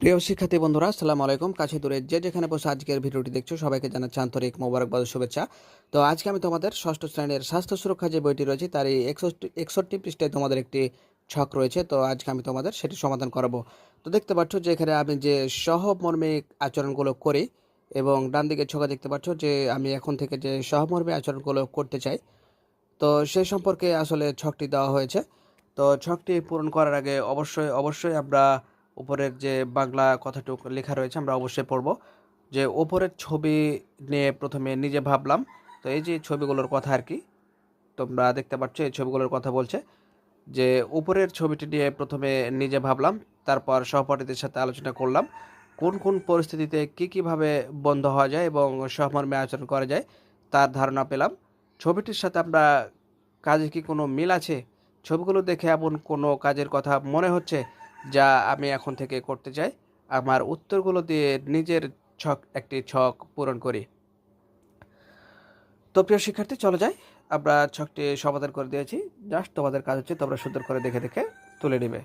প্রিয় শিক্ষার্থী বন্ধুরা, আসসালামু আলাইকুম। কাছে দূরে যে যেখানে বসে আজকের ভিডিওটি দেখছ, সবাইকে জানাচ্ছি আন্তরিক মোবারকবাদ শুভেচ্ছা। তো আজকে আমি তোমাদের ষষ্ঠ শ্রেণির স্বাস্থ্য সুরক্ষা যে বইটি রয়েছে, তার এই একষট্টি একষট্টি পৃষ্ঠায় তোমাদের একটি ছক রয়েছে। তো আজকে আমি তোমাদের সেটি সমাধান করাবো। তো দেখতে পাচ্ছ যে এখানে আমি যে সহমর্মিক আচরণগুলো করি এবং ডান দিকে ছকা দেখতে পাচ্ছ যে আমি এখন থেকে যে সহমর্মী আচরণগুলো করতে চাই। তো সেই সম্পর্কে আসলে ছকটি দেওয়া হয়েছে। তো ছকটি পূরণ করার আগে অবশ্যই অবশ্যই আমরা উপরের যে বাংলা কথাটুকু লেখা রয়েছে আমরা অবশ্যই পড়ব। যে ওপরের ছবি নিয়ে প্রথমে নিজে ভাবলাম, তো এই যে ছবিগুলোর কথা আর কি, তোমরা দেখতে পাচ্ছ এই ছবিগুলোর কথা বলছে। যে উপরের ছবিটি নিয়ে প্রথমে নিজে ভাবলাম, তারপর সহপাঠীদের সাথে আলোচনা করলাম, কোন কোন পরিস্থিতিতে কী কীভাবে বন্ধ হওয়া যায় এবং সহমর্মে আচরণ করা যায় তার ধারণা পেলাম। ছবিটির সাথে আমরা কাজে কি কোনো মিল আছে? ছবিগুলো দেখে এমন কোনো কাজের কথা মনে হচ্ছে? যা আমি এখন থেকে করতে চাই। আমার উত্তরগুলো দিয়ে নিজের ছক, একটি ছক পূরণ করি। তো প্রিয় শিক্ষার্থী, চলে যাই। আমরা ছকটি সমাধান করে দিয়েছি। জাস্ট তোমাদের কাজ হচ্ছে তোমরা সুন্দর করে দেখে দেখে তুলে নেবে।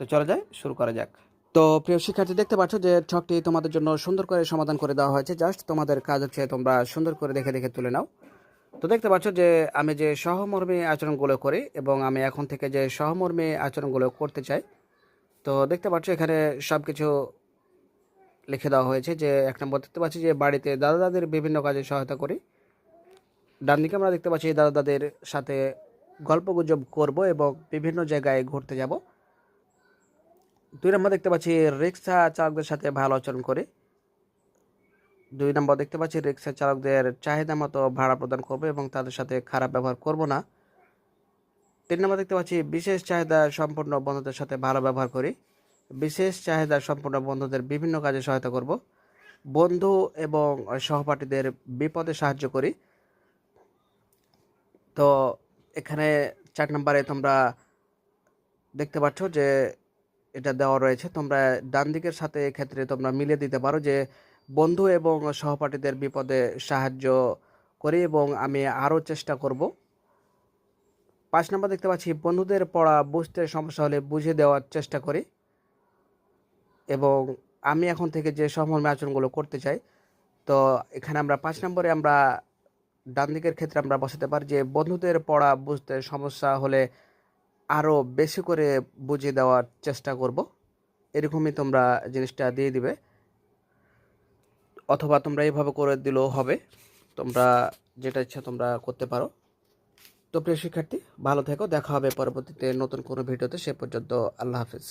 তো চলে যাই, শুরু করা যাক। তো প্রিয় শিক্ষার্থী, দেখতে পাচ্ছ যে ছকটি তোমাদের জন্য সুন্দর করে সমাধান করে দেওয়া হয়েছে। জাস্ট তোমাদের কাজ হচ্ছে তোমরা সুন্দর করে দেখে দেখে তুলে নাও। তো দেখতে পাচ্ছ যে আমি যে সহমর্মী আচরণগুলো করি এবং আমি এখন থেকে যে সহমর্মী আচরণগুলো করতে চাই তো দেখতে পাচ্ছ এখানে সব কিছু লিখে দেওয়া হয়েছে যে, এক নম্বর দেখতে পাচ্ছি যে, বাড়িতে দাদা দাদির বিভিন্ন কাজে সহায়তা করি। ডান দিকে আমরা দেখতে পাচ্ছি দাদা দাদের সাথে গল্প গুজব করব এবং বিভিন্ন জায়গায় ঘুরতে যাব। দুই নম্বর দেখতে পাচ্ছি, রিক্সা চালকদের সাথে ভালো আচরণ করি। দুই নম্বর দেখতে পাচ্ছি, রিক্সা চালকদের চাহিদা মতো ভাড়া প্রদান করব এবং তাদের সাথে খারাপ ব্যবহার করব না। তিন নম্বর দেখতে পাচ্ছি, বিশেষ চাহিদা সম্পন্ন বন্ধুদের সাথে ভালো ব্যবহার করি। বিশেষ চাহিদা সম্পন্ন বন্ধুদের বিভিন্ন কাজে সহায়তা করব। বন্ধু এবং সহপাঠীদের বিপদে সাহায্য করি। তো এখানে চার নম্বরে তোমরা দেখতে পাচ্ছ যে এটা দেওয়া রয়েছে। তোমরা ডান দিকের সাথে এক্ষেত্রে তোমরা মিলিয়ে দিতে পারো যে বন্ধু এবং সহপাঠীদের বিপদে সাহায্য করি এবং আমি আরও চেষ্টা করব। পাঁচ নম্বর দেখতে পাচ্ছি, বন্ধুদের পড়া বুঝতে সমস্যা হলে বুঝিয়ে দেওয়ার চেষ্টা করি। এবং আমি এখন থেকে যে সমর্মে আচরণগুলো করতে চাই, তো এখানে আমরা পাঁচ নম্বরে আমরা ডান দিকের ক্ষেত্রে আমরা বসাতে পারি যে, বন্ধুদের পড়া, বুঝতে সমস্যা হলে আরও বেশি করে বুঝিয়ে দেওয়ার চেষ্টা করব। এরকমই তোমরা জিনিসটা দিয়ে দিবে। অথবা তোমরা এইভাবে করে দিলেও হবে। তোমরা যেটা ইচ্ছা তোমরা করতে পারো। তো প্রিয় শিক্ষার্থী, ভালো থেকো, দেখা হবে পরবর্তীতে নতুন কোনো ভিডিওতে, সে পর্যন্ত আল্লাহ হাফিজ।